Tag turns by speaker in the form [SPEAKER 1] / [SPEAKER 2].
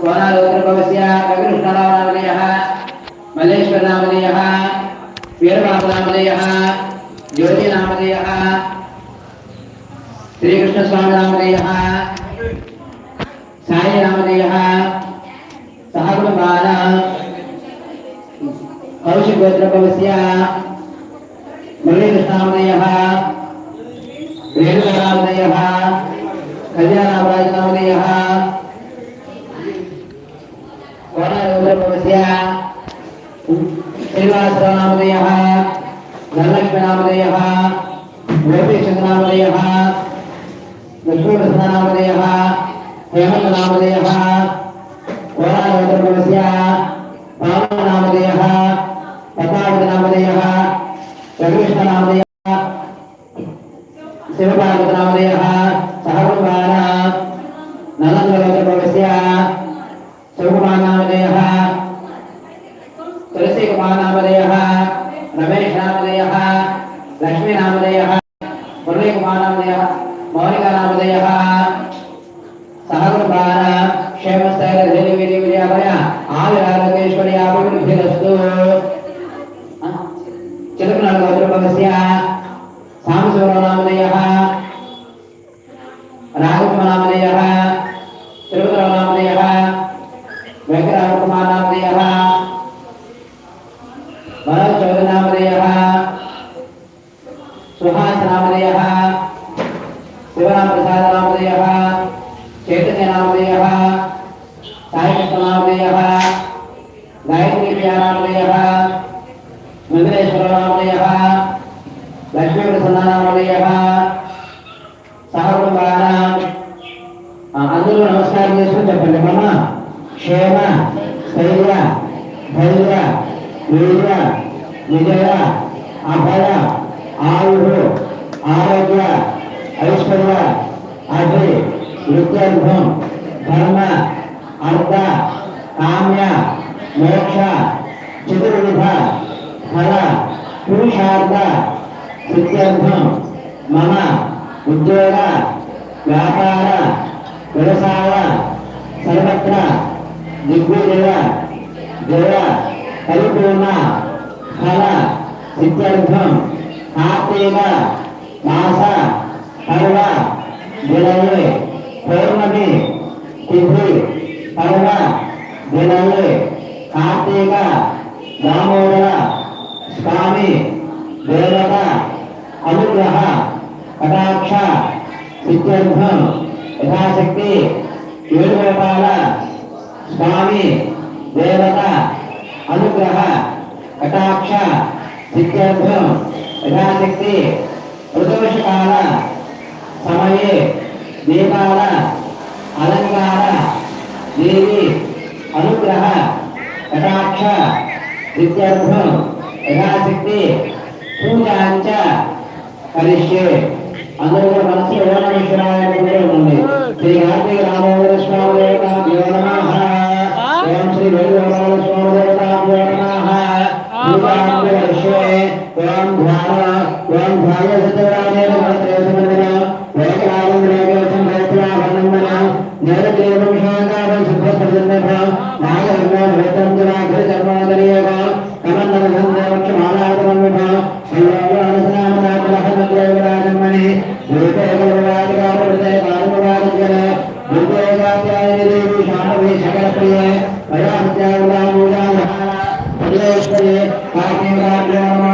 [SPEAKER 1] కోనాలోద్రభవస్య కవికృష్ణరామనామధేయः మల్లేశ్వరనామధేయः వీరబాబునామధేయः జ్యోతినామధేయः శ్రీకృష్ణస్వామినామధేయः సాయినామధేయः సహకుటుంబాన కౌశికోద్రభవస్య మురళీకృష్ణామధేయः రేణుకరామధేయः खजानाभराज महोदयः कोणायोगस्य श्रीवासरामहोदयः धनलक्ष्मीनामोदयः गोपीचन्द्रनामोदयः लक्ष्मीप्रसन्ननामोदयः हेमन्तनामोदयः कोणायोगस्य पावननामोदयः पताटनामोदयः रघुकृष्णनामोदयः शिवपार्वतनामधेयः सहकुमारः नलन्दलोकप्रवेश्य शिवकुमारनामधेयः तुलसीकुमारनामधेयः रमेशनामधेयः लक्ष्मीनामधेयः मुरलीकुमारनामधेयः मौनिकानामधेयः सहकुमारः क्षेमस्य సాంబశివరామదయ రాఘవనామదయ తిరుపతిరామదయ వెంకటరామకుమారనామదయ భరత్ చౌదనామదయ సుహాసనామదయ శివరామప్రసాదనామదయ చైతన్యనామదయ సాయికృష్ణనామదయ గాయత్రి ప్రియానామదయ నామలయ లక్ష్మీప్రసన్నామదయ సహకుటుంబాన. అందరూ నమస్కారం చేసుకుని చెప్పండి. మమ క్షేమ స్థైర్య ధైర్య వీర్య విజయ అభయ ఆయుడు ఆరోగ్య ఐశ్వర్య అభి విద్యార్థం ధర్మ అర్థ కామ్య మోక్ష చతుర్విధ ఫల పురుషార్థ సిద్ధ్యర్థం మమ ఉద్యోగ వ్యాపార వ్యవసాయ సర్వత్ర దిగ్విజయ జయ పరిపూర్ణ ఫల సిద్ధ్యర్థం. ఆత్మీయ మాస పర్వ విలయే పౌర్ణమి తిథి పర్వ విలయే కార్తీక దామోదర స్వామి దేవత अनुग्रह कटाक्ष सिद्ध्यर्थम यथाशक्ति, वेणुगोपाल, स्वामी, देवता, अनुग्रह, कटाक्ष सिद्ध्यर्थम यथाशक्ति प्रदोषकाल समये, दीपाल, अलंकार, देवी, अनुग्रह, कटाक्ष सिद्ध्यर्थम यथाशक्ति पूजा కరిష్యే అందరూ కూడా మనసులో ఓనమేశ్వరాయ కూడా ఉంది శ్రీ కార్తీక రామోదర స్వామి దేవతాభ్యో నమః ఓం శ్రీ వేణుగోపాల స్వామి దేవతాభ్యో నమః పూజాంచ కరిష్యే ఓం ధ్యాన ఓం ధ్యాయ సత్యరాజేన భద్రేశమందిర వేకరాజం వేగేశం భైత్రాభరణందన నేరదేవం శాంతారం वयाश्चैव वायुजानः पर्येश्वरे पाठे राज्यम्